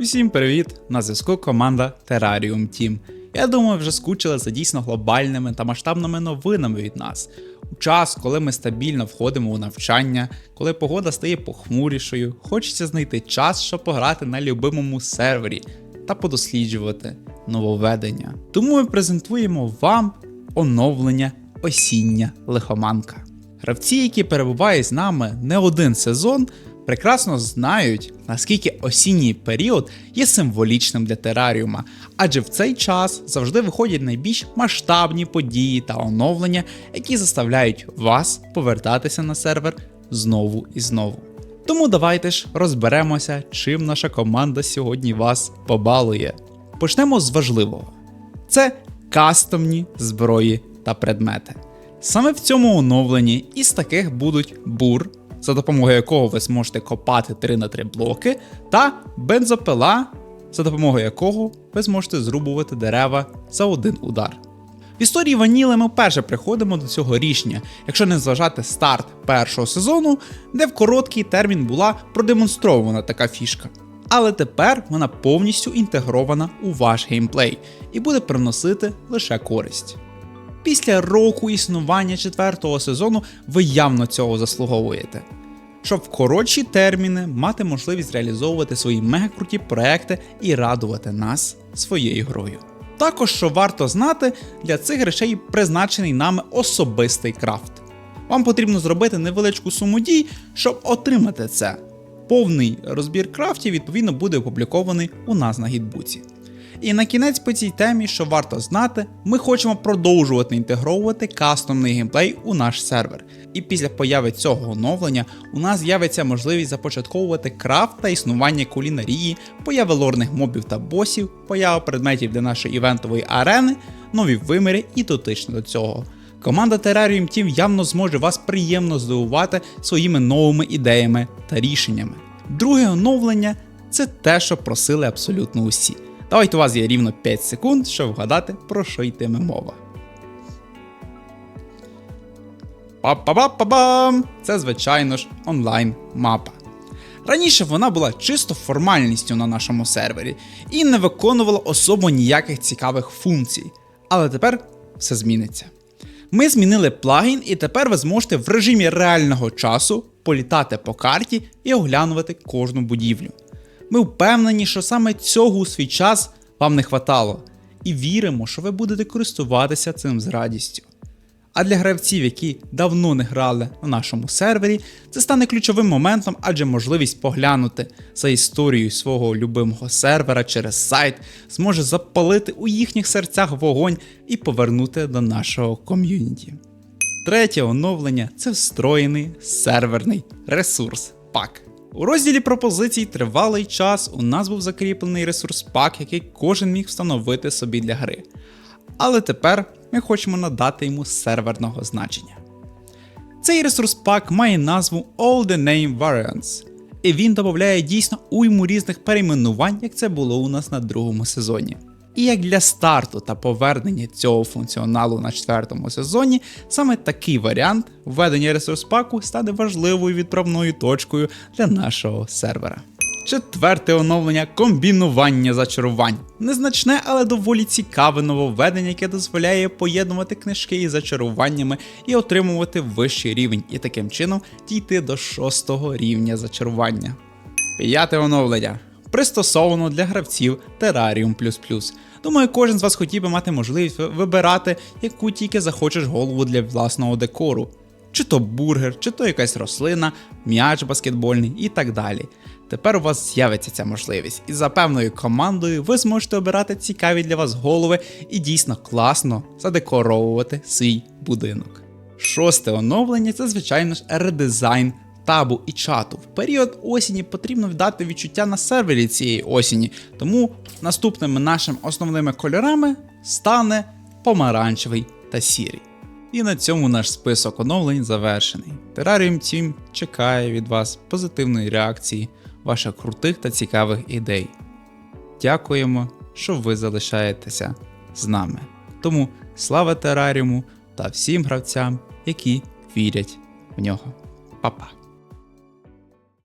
Усім привіт! На зв'язку команда Terrarium Team. Я думаю, вже скучили за дійсно глобальними та масштабними новинами від нас. У час, коли ми стабільно входимо у навчання, коли погода стає похмурішою, хочеться знайти час, щоб пограти на любимому сервері та подосліджувати нововведення. Тому ми презентуємо вам оновлення осіння лихоманка. Гравці, які перебувають з нами не один сезон, прекрасно знають, наскільки осінній період є символічним для тераріума, адже в цей час завжди виходять найбільш масштабні події та оновлення, які заставляють вас повертатися на сервер знову і знову. Тому давайте ж розберемося, чим наша команда сьогодні вас побалує. Почнемо з важливого: це кастомні зброї та предмети. Саме в цьому оновленні із таких будуть бур, за допомогою якого ви зможете копати 3 на 3 блоки, та бензопила, за допомогою якого ви зможете зрубувати дерева за один удар. В історії Ваніли ми вперше приходимо до цього рішення, якщо не зважати старт першого сезону, де в короткий термін була продемонстрована така фішка. Але тепер вона повністю інтегрована у ваш геймплей і буде приносити лише користь. Після року існування четвертого сезону ви явно цього заслуговуєте. Щоб в коротші терміни мати можливість реалізовувати свої мегакруті проекти і радувати нас своєю грою. Також, що варто знати, для цих речей призначений нами особистий крафт. Вам потрібно зробити невеличку суму дій, щоб отримати це. Повний розбір крафтів, відповідно, буде опублікований у нас на гідбуці. І на кінець по цій темі, що варто знати, ми хочемо продовжувати інтегровувати кастомний геймплей у наш сервер. І після появи цього оновлення у нас з'явиться можливість започатковувати крафт та існування кулінарії, появи лорних мобів та босів, поява предметів для нашої івентової арени, нові виміри і дотично до цього. Команда Terrarium Team явно зможе вас приємно здивувати своїми новими ідеями та рішеннями. Друге оновлення це те, що просили абсолютно усі. Давайте у вас є рівно 5 секунд, щоб вгадати, про що йтиме мова. Па-па-па-па-бам! Це, звичайно ж, онлайн-мапа. Раніше вона була чисто формальністю на нашому сервері і не виконувала особо ніяких цікавих функцій. Але тепер все зміниться. Ми змінили плагін, і тепер ви зможете в режимі реального часу політати по карті і оглянувати кожну будівлю. Ми впевнені, що саме цього у свій час вам не хватало, і віримо, що ви будете користуватися цим з радістю. А для гравців, які давно не грали на нашому сервері, це стане ключовим моментом, адже можливість поглянути за історією свого любимого сервера через сайт зможе запалити у їхніх серцях вогонь і повернути до нашого ком'юніті. Третє оновлення це встроєний серверний ресурс пак. У розділі пропозицій тривалий час у нас був закріплений ресурс пак, який кожен міг встановити собі для гри. Але тепер ми хочемо надати йому серверного значення. Цей ресурс пак має назву All the Name Variants, і він додає дійсно уйму різних перейменувань, як це було у нас на другому сезоні. І як для старту та повернення цього функціоналу на четвертому сезоні, саме такий варіант введення ресурс паку стане важливою відправною точкою для нашого сервера. Четверте оновлення комбінування зачарувань. Незначне, але доволі цікаве нововведення, яке дозволяє поєднувати книжки із зачаруваннями і отримувати вищий рівень, і таким чином дійти до шостого рівня зачарування. П'яте оновлення. Пристосовано для гравців Terrarium++. Думаю, кожен з вас хотів би мати можливість вибирати, яку тільки захочеш голову для власного декору. Чи то бургер, чи то якась рослина, м'яч баскетбольний і так далі. Тепер у вас з'явиться ця можливість, і за певною командою ви зможете обирати цікаві для вас голови і дійсно класно задекоровувати свій будинок. Шосте оновлення це, звичайно ж, редизайн табу і чату. В період осені потрібно вдати відчуття на сервері цієї осені, тому наступними нашими основними кольорами стане помаранчевий та сірий. І на цьому наш список оновлень завершений. Terrarium Team чекає від вас позитивної реакції, ваших крутих та цікавих ідей. Дякуємо, що ви залишаєтеся з нами. Тому слава Тераріуму та всім гравцям, які вірять в нього. Па-па!